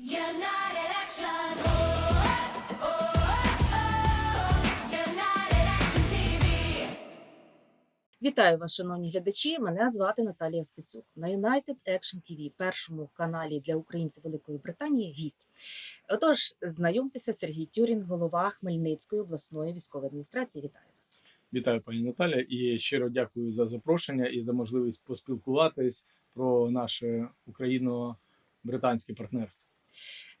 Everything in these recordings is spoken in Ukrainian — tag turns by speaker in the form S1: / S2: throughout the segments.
S1: United Action. Oh, oh, oh. United Action TV.
S2: Вітаю вас, шановні глядачі. Мене звати Наталія Стецюк. На United Action TV, першому каналі для українців Великої Британії, гість. Отож, знайомтеся, Сергій Тюрін, голова Хмельницької обласної військової адміністрації. Вітаю вас.
S3: Вітаю, пані Наталя, і щиро дякую за запрошення і за можливість поспілкуватись про наше україно-британське партнерство.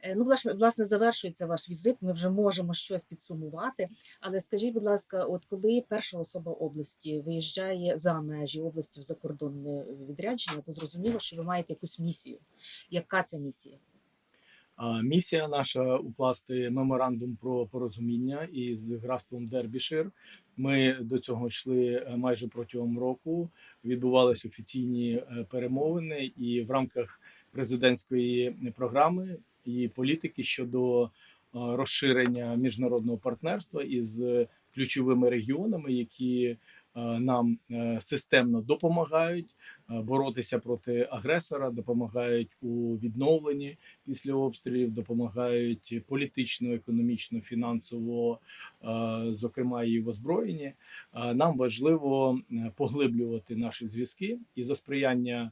S2: Е, Ну, власне, власне, завершується ваш візит. Ми вже можемо щось підсумувати. Але скажіть, будь ласка, от коли перша особа області виїжджає за межі області в закордонне відрядження, то зрозуміло, що ви маєте якусь місію. Яка це місія?
S3: Місія наша укласти меморандум про порозуміння із графством Дербішир. Ми до цього йшли е, майже протягом року. Відбувались офіційні е, перемовини, і в рамках президентської програми і політики щодо е, розширення міжнародного партнерства із ключовими регіонами, які е, нам е, системно допомагають боротися проти агресора, допомагають у відновленні після обстрілів, допомагають політично, економічно, фінансово, зокрема і в озброєнні. Нам важливо поглиблювати наші зв'язки і за сприяння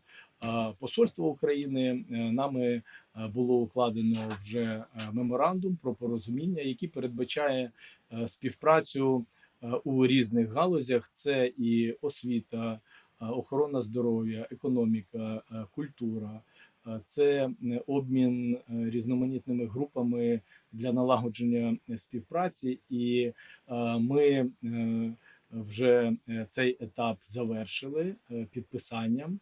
S3: посольства України нами було укладено вже е, меморандум про порозуміння, який передбачає е, співпрацю е, у різних галузях. Це і освіта, е, охорона здоров'я, економіка, е, культура. Е, Це е, обмін е, різноманітними групами для налагодження е, співпраці, і е, ми е, вже е, цей етап завершили е, підписанням.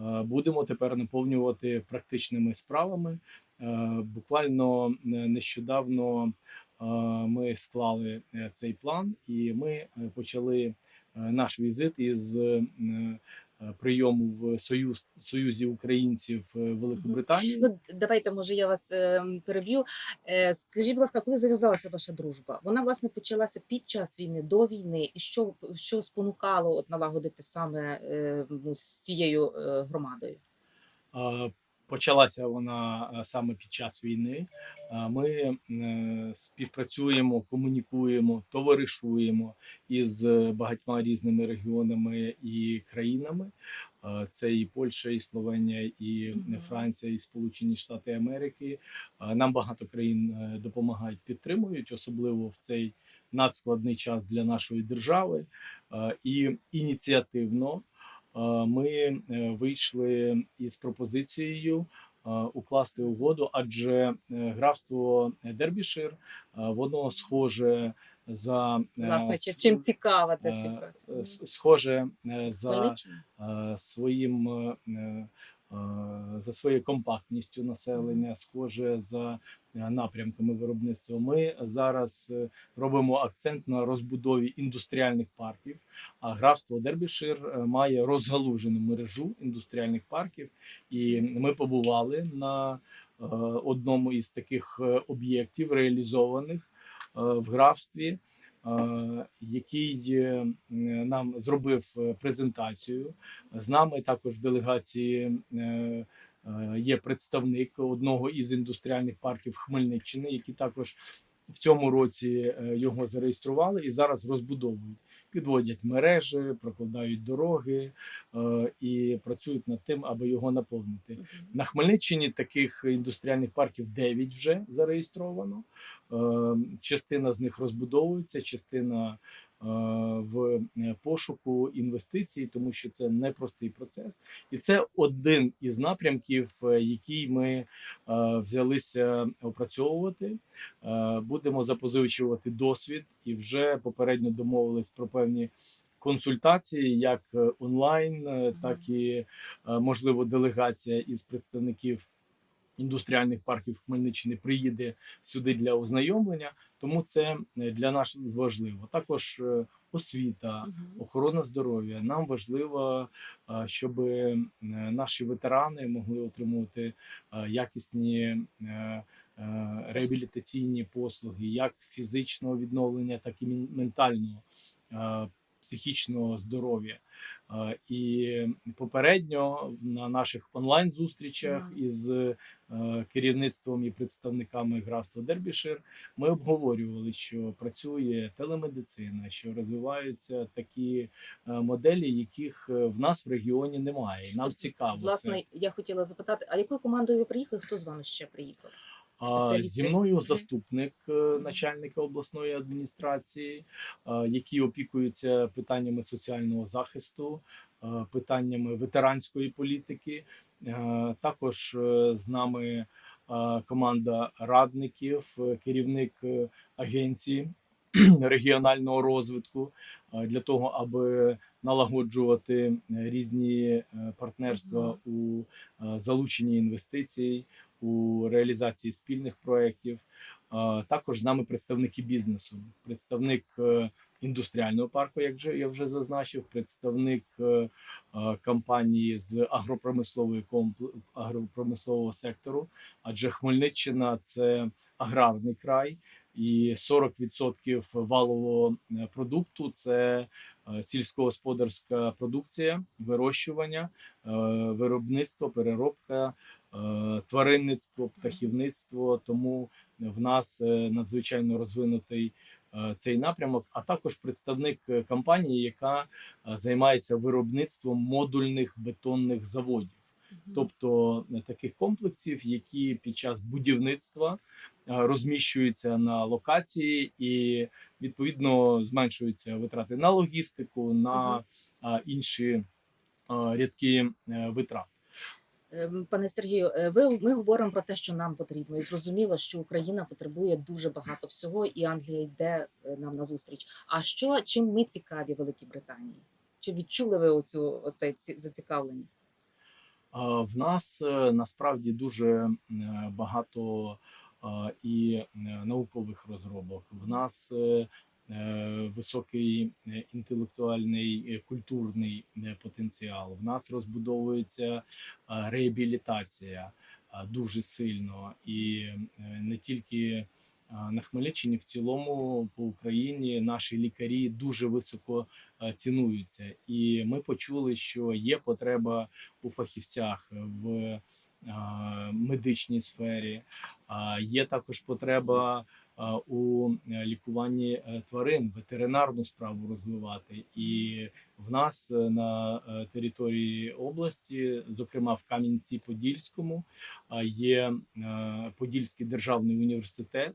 S3: Е, Будемо тепер наповнювати практичними справами. Е, Буквально е, нещодавно ми склали цей план, і ми почали наш візит із прийому в Союз Союзі українців е, Великобританії.
S2: Ну, давайте, може, я вас е, переб'ю. Е, скажіть, будь ласка, коли зав'язалася ваша дружба? Вона власне почалася під час війни, до війни, і що, що спонукало от налагодити саме е, ну, з цією е, громадою?
S3: Почалася вона е, саме під час війни. Е, Ми е, співпрацюємо, комунікуємо, товаришуємо із багатьма різними регіонами і країнами. Це і Польща, і Словенія, і Франція, і Сполучені Штати Америки. Нам багато країн допомагають, підтримують, особливо в цей надскладний час для нашої держави. І ініціативно ми е, вийшли із пропозицією е, укласти угоду, адже е, графство Дербішир е, воно схоже за е,
S2: Власне, чим цікава ця
S3: е,
S2: співпраця?
S3: е, схоже е, за
S2: Хмельниччина?
S3: е, своїм е, е, за своєю компактністю населення, схоже за е, напрямками виробництва. Ми зараз е, робимо акцент на розбудові індустріальних парків. А графство Дербішир е, має розгалужену мережу індустріальних парків, і ми побували на одному із таких об'єктів, реалізованих в графстві. Е, Який е, нам зробив е, презентацію з нами також в делегації є представник одного із індустріальних парків Хмельниччини, які також в цьому році його зареєстрували і зараз розбудовують. Підводять мережі, прокладають дороги е, і працюють над тим, аби його наповнити. На Хмельниччині таких індустріальних парків 9 вже зареєстровано. Е, Частина з них розбудовується, частина е, в пошуку інвестицій, тому що це непростий процес, і це один із напрямків, який ми взялися опрацьовувати. Будемо запозичувати досвід і вже попередньо домовились про певні. Консультації як е, онлайн, е, так і е, можливо делегація із представників індустріальних парків Хмельниччини приїде сюди для ознайомлення. Тому це для нас важливо. Також освіта, охорона здоров'я. Нам важливо, щоб е, наші ветерани могли отримувати якісні е, е, реабілітаційні послуги, як фізичного відновлення, так і ментального, психічного здоров'я. І попередньо на наших онлайн зустрічах із керівництвом і представниками графства Дербішир ми обговорювали, що працює телемедицина, що розвиваються такі е, моделі, яких е, в нас в регіоні немає. Нам
S2: цікаво
S3: цікаво це.
S2: Власне, я хотіла запитати, а якою командою ви приїхали? Хто з вами ще приїхав?
S3: Зі мною заступник е, начальника обласної адміністрації, е, які опікуються питаннями соціального захисту, е, питаннями ветеранської політики. Також з нами команда радників, керівник агенції регіонального розвитку для того, аби налагоджувати різні партнерства у залученні інвестицій, у реалізації спільних проєктів. Також з нами представники бізнесу, представник е, індустріального парку, як я вже зазначив, представник е, компанії з агропромислової агропромислового сектору. Адже Хмельниччина це аграрний край, і 40% валового е, продукту це сільськогосподарська продукція, вирощування, виробництво, переробка, тваринництво, птахівництво. Тому в нас е, надзвичайно розвинутий е, цей напрямок, а також представник е, компанії, яка е, займається виробництвом модульних бетонних заводів тобто е, таких комплексів, які під час будівництва е, розміщуються на локації, і відповідно зменшуються витрати на логістику, на інші е, рядки е, витрат.
S2: Ем, Пане Сергію, е, ви ми говоримо про те, що нам потрібно, і зрозуміло, що Україна потребує дуже багато всього, і Англія йде е, нам на зустріч. А що чим ми цікаві Великій Британії? Чи відчули ви оцю оцей зацікавленість?
S3: В нас е, насправді дуже багато і наукових розробок. В нас високий е, інтелектуальний е, культурний е, потенціал. В нас розбудовується е, реабілітація е, дуже сильно, і е, не тільки е, на Хмельниччині, в цілому по Україні наші лікарі дуже високо е, цінуються. І ми почули, що є потреба у фахівцях в е, медичній сфері. Є також потреба е, у е, лікуванні е, тварин, ветеринарну справу розвивати. І в нас е, на е, території області, зокрема в Кам'янці-Подільському, е, є е, Подільський державний університет,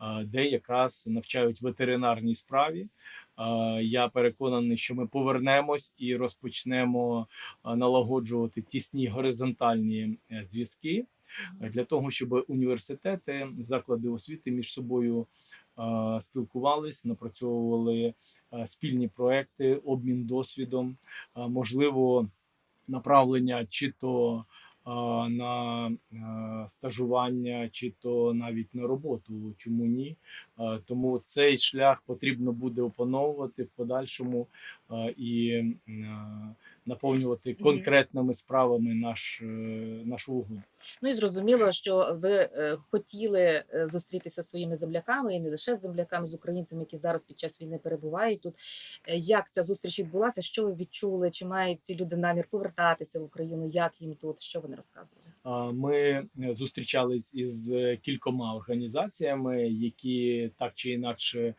S3: е, де якраз навчають ветеринарній справі. Е, Я переконаний, що ми повернемось і розпочнемо е, налагоджувати тісні горизонтальні е, зв'язки е, для того, щоб університети, заклади освіти між собою спілкувались, напрацьовували спільні проекти, обмін досвідом, можливо, направлення чи то на стажування, чи то навіть на роботу. Чому ні? Тому цей шлях потрібно буде опановувати в подальшому і наповнювати конкретними справами наш, е, нашу угоду.
S2: Ну і зрозуміло, що ви е, хотіли е, зустрітися зі своїми земляками, і не лише з земляками, з українцями, які зараз під час війни перебувають тут. Як ця зустріч відбулася? Що ви відчули? Чи мають ці люди намір повертатися в Україну? Як їм тут? Що вони розказували?
S3: Ми зустрічались із кількома організаціями, які так чи інакше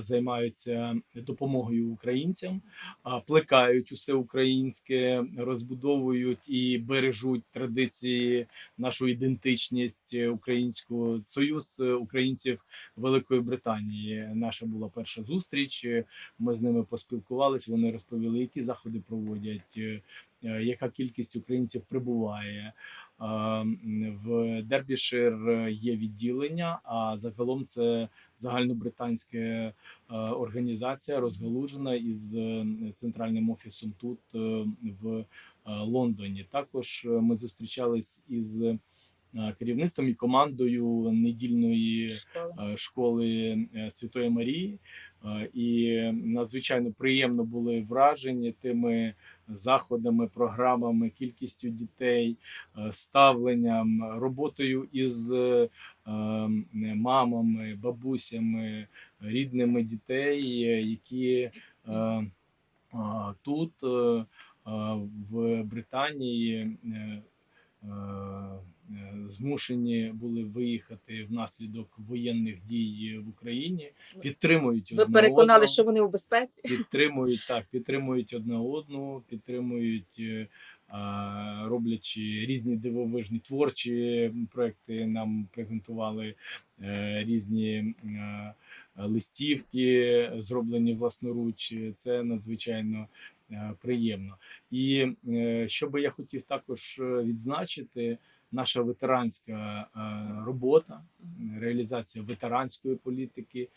S3: займаються допомогою українцям, плекають усе українське, розбудовують і бережуть традиції, нашу ідентичність е, українську. Союз е, українців Великої Британії. Наша була перша зустріч. е, Ми з ними поспілкувались. Вони розповіли, які заходи проводять, е, е, яка кількість українців прибуває. Е, В Дербішир є відділення, а загалом це загальнобританська е, організація, розгалужена із е, центральним офісом тут е, в е, Лондоні. Також е, ми зустрічались із е, керівництвом і командою недільної
S2: Школа?
S3: е, школи е, Святої Марії, Е, і надзвичайно приємно були вражені тими заходами, програмами, кількістю дітей, е, ставленням, роботою із е, ем, мамами, бабусями, рідними дітей, е, які е, Тут е, в Британії е, е, е, змушені були виїхати внаслідок воєнних дій в Україні, підтримують
S2: Ви
S3: одне
S2: переконали,
S3: одного
S2: що вони у безпеці?
S3: підтримують так, підтримують одне одну, підтримують, е, роблячи різні дивовижні творчі проекти. Нам презентували е, різні е, листівки, зроблені власноруч. Це надзвичайно е, приємно. І е, що би я хотів також е, відзначити, наша ветеранська е, робота, реалізація ветеранської політики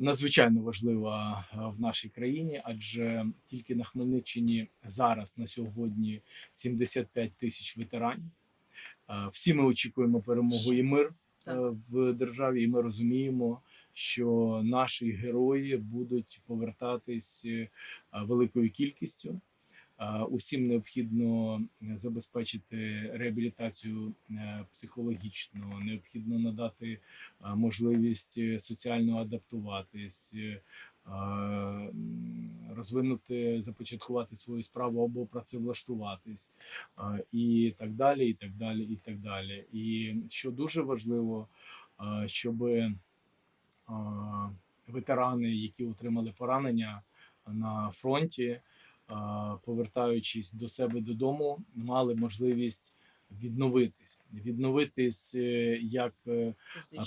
S3: надзвичайно важлива е, в нашій країні, адже тільки на Хмельниччині зараз на сьогодні 75 тисяч ветеранів. Е, Всі ми очікуємо перемогу і мир
S2: Так.
S3: в державі, і ми розуміємо, що наші герої будуть повертатись великою кількістю. Е, Усім необхідно забезпечити реабілітацію е, психологічну, необхідно надати е, можливість е, соціально адаптуватись, е, розвинути, започаткувати свою справу або працевлаштуватись, е, і так далі, і так далі, і так далі. І що дуже важливо, щоб ветерани, які отримали поранення на фронті, повертаючись до себе додому, мали можливість відновитись, відновитись е, як е,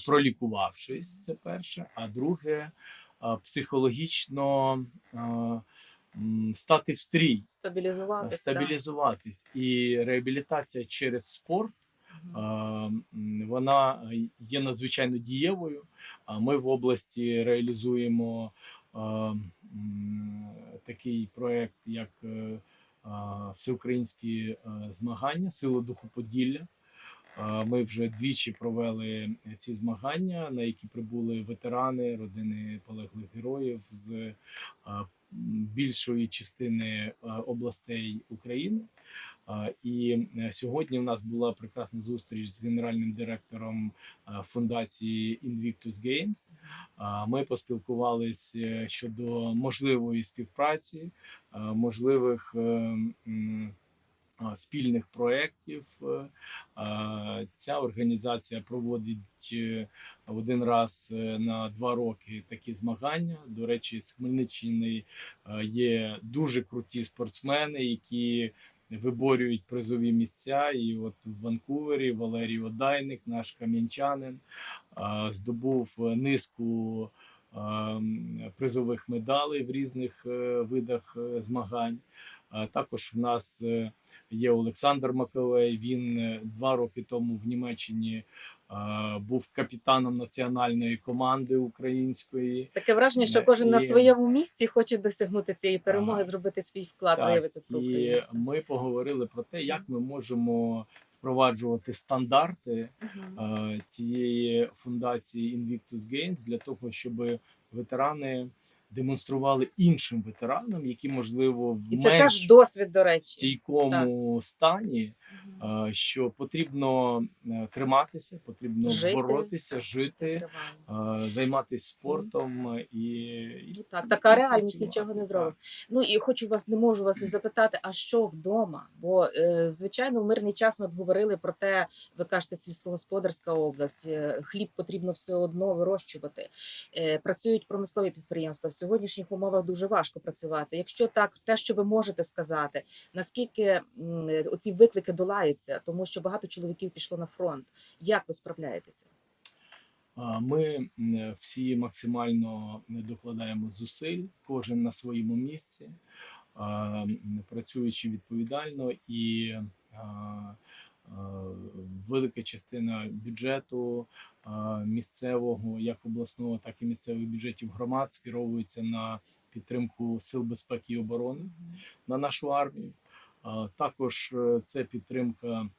S3: пролікувавшись, це перше. А друге, психологічно стати в стрій,
S2: Стабілізуватися.
S3: стабілізуватись. І реабілітація через спорт. Вона є надзвичайно дієвою. А Ми в області реалізуємо такий проект, як е, всеукраїнські е, змагання Сила духу Поділля. Ми вже двічі провели ці змагання, на які прибули ветерани, родини полеглих героїв з більшої частини областей України. І е, сьогодні у нас була прекрасна зустріч з генеральним директором фундації Invictus Games. Ми поспілкувалися щодо можливої співпраці, можливих е, спільних проєктів. Е, Ця організація проводить е, один раз е, на два роки такі змагання. До речі, з Хмельниччини е, є дуже круті спортсмени, які виборюють призові місця. І от в Ванкувері Валерій Одайник, наш кам'янчанин, здобув низку призових медалей в різних е, видах е, змагань. Також в нас е, є Олександр Маковей. Він два роки тому в Німеччині був капітаном національної команди української.
S2: Таке враження, що
S3: Е,
S2: кожен на своєму місці хоче досягнути цієї перемоги, зробити свій вклад,
S3: Так,
S2: заявити про
S3: І ми поговорили про те, як ми можемо впроваджувати стандарти е, цієї фундації Invictus Games для того, щоб ветерани демонстрували іншим ветеранам, які можливо в
S2: І це теж досвід, до речі.
S3: стійкому стані, е, що потрібно е, триматися, потрібно
S2: Жити,
S3: боротися, жити, займатися спортом і, і
S2: Ну, так, така
S3: і
S2: реальність нічого не
S3: Так.
S2: зробить. Ну і хочу вас, не можу вас не запитати, а що вдома? Бо е, звичайно, в мирний час ми говорили про те, ви кажете, сільськогосподарська область, е, хліб потрібно все одно вирощувати. Працюють промислові підприємства. Сьогоднішніх умовах дуже важко працювати. Якщо так, те, що ви можете сказати, наскільки оці виклики долаються, тому що багато чоловіків пішло на фронт. Як ви справляєтеся?
S3: Ми всі максимально докладаємо зусиль, кожен на своєму місці, працюючи відповідально, і велика частина бюджету місцевого, як обласного, так і місцевих бюджетів громад скеровується на підтримку сил безпеки і оборони на нашу армію. Також е, це підтримка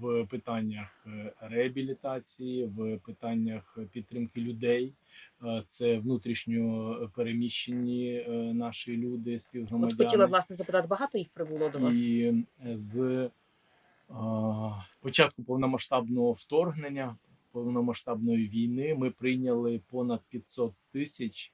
S3: в питаннях е, реабілітації, в питаннях підтримки людей. Е, Це внутрішньо переміщені е, наші люди,
S2: От хотіла власне запитати, багато їх прибуло до вас?
S3: І з початку повномасштабного вторгнення, повномасштабної війни, ми прийняли понад 500 тисяч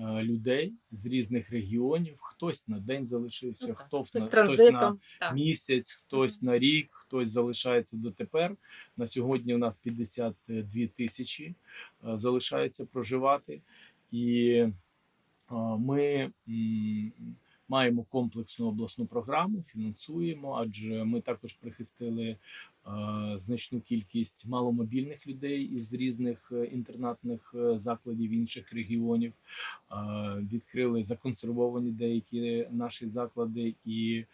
S3: людей з різних регіонів. Хтось на день залишився,
S2: Ну,
S3: хто
S2: Хтось
S3: на хтось на
S2: Так.
S3: місяць, хтось на рік, хтось залишається дотепер. На сьогодні у нас 52 тисячі е, залишаються проживати, і е, ми маємо комплексну обласну програму, фінансуємо, адже ми також прихистили е, значну кількість маломобільних людей із різних е, інтернатних е, закладів інших регіонів. Е, Відкрили законсервовані деякі наші заклади і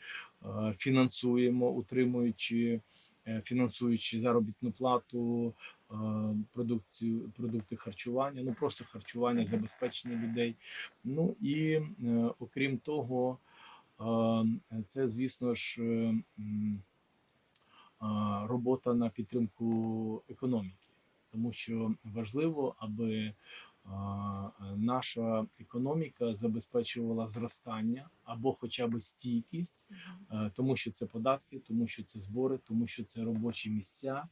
S3: е, фінансуємо, утримуючи, е, фінансуючи заробітну плату, е, продукцію, продукти харчування, ну просто харчування, забезпечення людей. Ну і е, окрім того, е, це, звісно ж, е, е, робота на підтримку економіки, тому що важливо, аби наша економіка забезпечувала зростання або хоча б стійкість, е, тому що це податки, тому що це збори, тому що це робочі місця,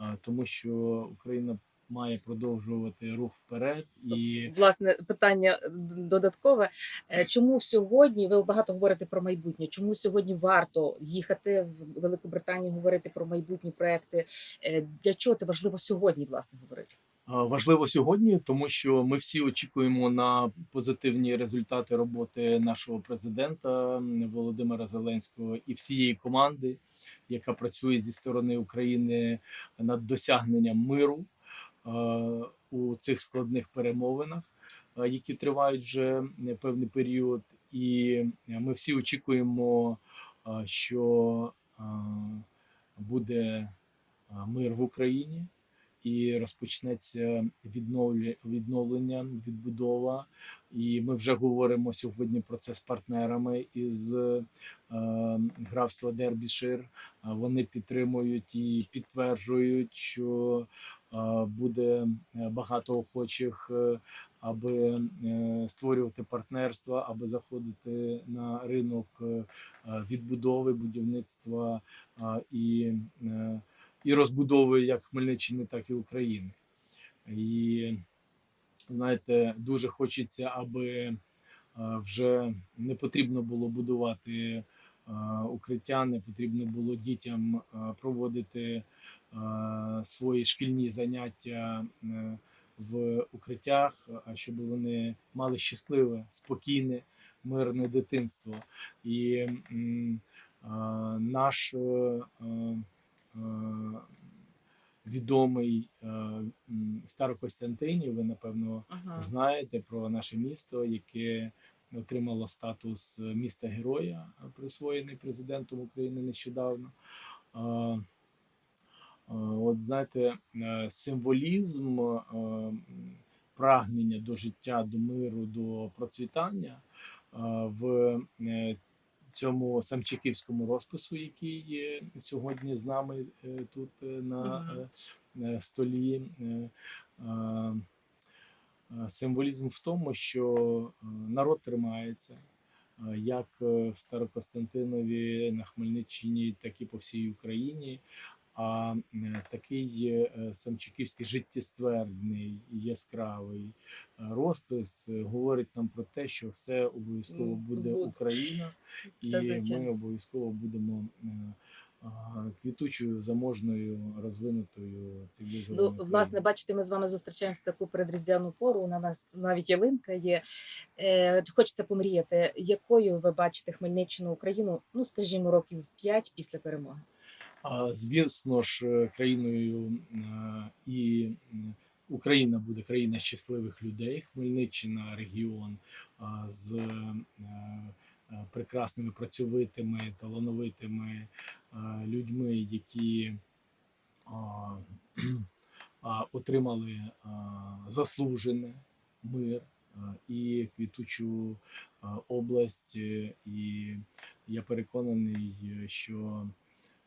S3: е, тому що Україна має продовжувати рух вперед і
S2: Власне, питання е, додаткове. Е, Чому сьогодні ви багато говорите про майбутнє? Чому сьогодні варто їхати в Велику Британію, говорити про майбутні проекти? Е, Для чого це важливо сьогодні, власне, говорити?
S3: Важливо сьогодні, тому що ми всі очікуємо на позитивні результати роботи нашого президента Володимира Зеленського і всієї команди, яка працює зі сторони України над досягненням миру у цих складних перемовинах, е, які тривають вже е, певний період. І ми всі очікуємо, е, що е, буде е, мир в Україні і розпочнеться відновлення, відбудова. І ми вже говоримо сьогодні про це з партнерами із е, графства Дербішир. Е, Вони підтримують і підтверджують, що е, буде е, багато охочих, е, аби е, створювати партнерства, аби заходити на ринок відбудови, будівництва і і розбудови як Хмельниччини, так і України. І знаєте, дуже хочеться, аби вже не потрібно було будувати укриття, не потрібно було дітям проводити свої шкільні заняття е, в укриттях, а щоб вони мали щасливе, спокійне, мирне дитинство. І е, наш е, е, е, відомий е, Старокостянтинів. Ви напевно
S2: Ага.
S3: знаєте про наше місто, яке отримало статус міста героя, е, присвоєний президентом України нещодавно. Е, От знаєте, е, символізм е, прагнення до життя, до миру, до процвітання в цьому самчиківському розпису, який є сьогодні з нами тут на столі. Символізм в тому, що народ тримається, як в Старокостянтинові на Хмельниччині, так і по всій Україні. А такий е, самчиківський життєствердний, яскравий е, розпис е, говорить нам про те, що все обов'язково буде. Україна, і ми обов'язково будемо квітучою, заможною, розвинутою
S2: Ну, власне, бачите, ми з вами зустрічаємося в таку передріздвяну пору. На нас навіть ялинка є. Е, хочеться помріяти, якою ви бачите Хмельниччину Україну, ну скажімо, років 5 після перемоги.
S3: Звісно ж, е, країною е, і Україна буде країна щасливих людей. Хмельниччина регіон з е, прекрасними працьовитими, талановитими людьми, які отримали заслужене мир і квітучу область. І я переконаний, що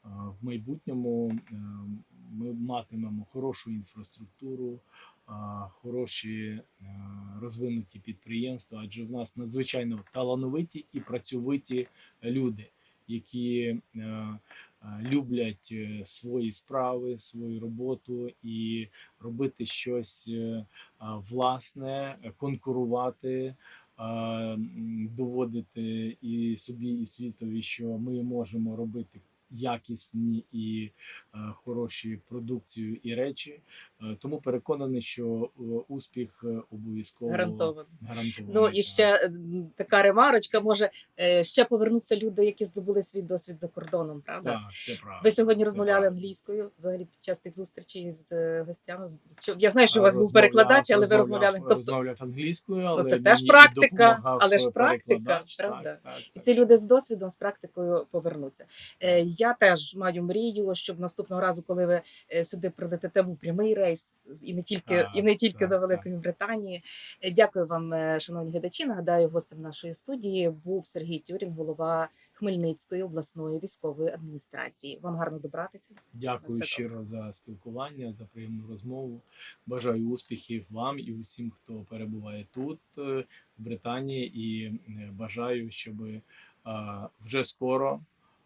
S3: в майбутньому е, ми матимемо хорошу інфраструктуру, хороші е, розвинуті підприємства, адже в нас надзвичайно талановиті і працьовиті люди, які е, люблять свої справи, свою роботу і робити щось власне, конкурувати, доводити і собі, і світові, що ми можемо робити якісні і хороші продукцію і речі. Е, Тому переконаний, що е, успіх е, обов'язково
S2: Гарантовано.
S3: гарантований.
S2: Ну і ще е, така ремарочка. Може е, ще повернуться люди, які здобули свій досвід за кордоном, правда?
S3: Так, це правда.
S2: Ви сьогодні
S3: Це
S2: розмовляли
S3: правда.
S2: англійською взагалі під час тих зустрічей з е, гостями. Я знаю, що у вас був перекладач, але ви розмовляли. Тобто
S3: розмовляв англійською, але
S2: це теж практика, але ж практика, правда?
S3: Так, так,
S2: І ці люди з досвідом, з практикою повернуться. Е, Я теж маю мрію, щоб наступного разу, коли ви е, сюди прилетите, був прямий рейс і не тільки,
S3: Так,
S2: і не тільки
S3: так,
S2: до Великої Британії. Е, Дякую вам, е, шановні глядачі. Нагадаю, гостем нашої студії був Сергій Тюрін, голова Хмельницької обласної військової адміністрації. Вам гарно добратися.
S3: Дякую
S2: Все
S3: щиро за спілкування, за приємну розмову. Бажаю успіхів вам і усім, хто перебуває тут, в Британії, і бажаю, щоб вже скоро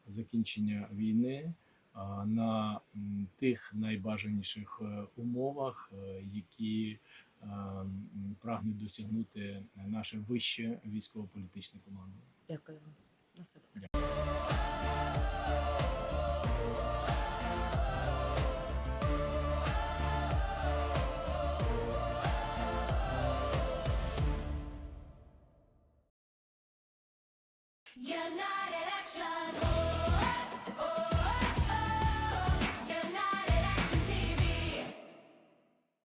S3: закінчення війни на тих найбажаніших е, умовах, е, які е, прагнуть досягнути наше вище військово-політичне командування.
S2: Дякую вам. На все добре.